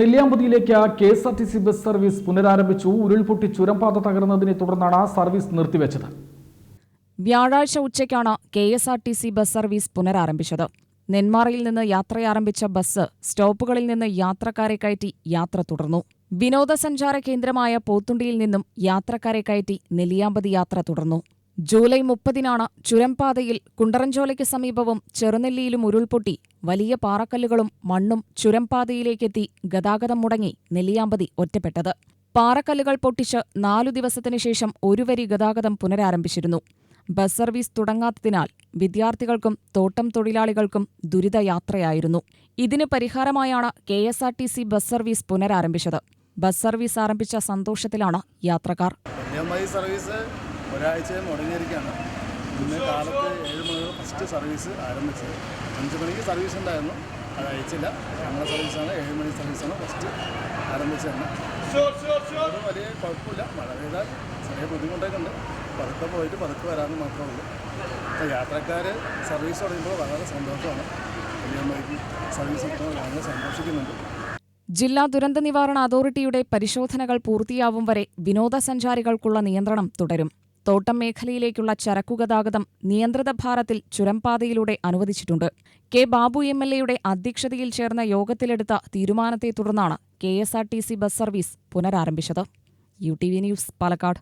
നെല്ലിയാമ്പതിയിലേക്ക് K S R T C bus service പുനരാരംഭിച്ചു. ഉരുൾപൊട്ടി ചുരംപാത തകർന്നതിനെ തുടർന്നാണ് സർവീസ് നിർത്തിവെച്ചത്. വ്യാഴാഴ്ച ഉച്ചയ്ക്കാണ് K S R T C bus service പുനരാരംഭിച്ചത്. നെന്മാറയിൽ നിന്ന് യാത്രയാരംഭിച്ച ബസ് സ്റ്റോപ്പുകളിൽ നിന്ന് യാത്രക്കാരെ കയറ്റി യാത്ര തുടർന്നു. വിനോദസഞ്ചാര കേന്ദ്രമായ പോത്തുണ്ടിയിൽ നിന്നും യാത്രക്കാരെ കയറ്റി നെല്ലിയാമ്പതി യാത്ര തുടർന്നു. ജൂലൈ മുപ്പതിനാണ് ചുരംപാതയിൽ കുണ്ടറഞ്ചോലയ്ക്ക് സമീപവും ചെറുനെല്ലിയിലും ഉരുൾപൊട്ടി വലിയ പാറക്കല്ലുകളും മണ്ണും ചുരംപാതയിലേക്കെത്തി ഗതാഗതം മുടങ്ങി നെല്ലിയാമ്പതി ഒറ്റപ്പെട്ടത്. പാറക്കല്ലുകൾ പൊട്ടിച്ച് നാലു ദിവസത്തിനു ശേഷം ഒരുവരി ഗതാഗതം പുനരാരംഭിച്ചിരുന്നു. ബസ് സർവീസ് തുടങ്ങാത്തതിനാൽ വിദ്യാർത്ഥികൾക്കും തോട്ടം തൊഴിലാളികൾക്കും ദുരിതയാത്രയായിരുന്നു. ഇതിന് പരിഹാരമായാണ് K S R T C bus service പുനരാരംഭിച്ചത്. Bus service ആരംഭിച്ച സന്തോഷത്തിലാണ് യാത്രക്കാർ. സർവീസ് ഒരാഴ്ച മുടങ്ങിയിരിക്കുകയാണ്. ഇന്ന് കാലത്ത് ഏഴ് മണി ഫസ്റ്റ് സർവീസ് ആരംഭിച്ചത്. അഞ്ച് മണിക്ക് സർവീസ് ഉണ്ടായിരുന്നു. അത് അയച്ചില്ല. ഞങ്ങളുടെ സർവീസാണ് ഏഴ് മണി സർവീസാണ് ഫസ്റ്റ് ആരംഭിച്ചത് അത് വലിയ കുഴപ്പമില്ല. മഴ പെയ്താൽ ചെറിയ ബുദ്ധിമുട്ടൊക്കെ ഉണ്ട്. പതുക്കെ പോയിട്ട് പതുക്കെ വരാമെന്ന് മാത്രമേ ഉള്ളൂ. അപ്പോൾ യാത്രക്കാർ സർവീസ് തുടങ്ങുമ്പോൾ വളരെ സന്തോഷമാണ്. കന്യാകുമാരിക്ക് സർവീസ് കിട്ടുമ്പോൾ വളരെ സന്തോഷിക്കുന്നുണ്ട്. ജില്ലാ ദുരന്ത നിവാരണ അതോറിറ്റിയുടെ പരിശോധനകൾ പൂർത്തിയാവും വരെ വിനോദസഞ്ചാരികൾക്കുള്ള നിയന്ത്രണം തുടരും. തോട്ടം മേഖലയിലേക്കുള്ള ചരക്കുഗതാഗതം നിയന്ത്രിത ഭാരത്തിൽ ചുരംപാതയിലൂടെ അനുവദിച്ചിട്ടുണ്ട്. കെ ബാബു എം എൽ എയുടെ അധ്യക്ഷതയിൽ ചേർന്ന യോഗത്തിലെടുത്ത തീരുമാനത്തെ തുടർന്നാണ് K S R T C bus service പുനരാരംഭിച്ചത്. U T V news Palakkad.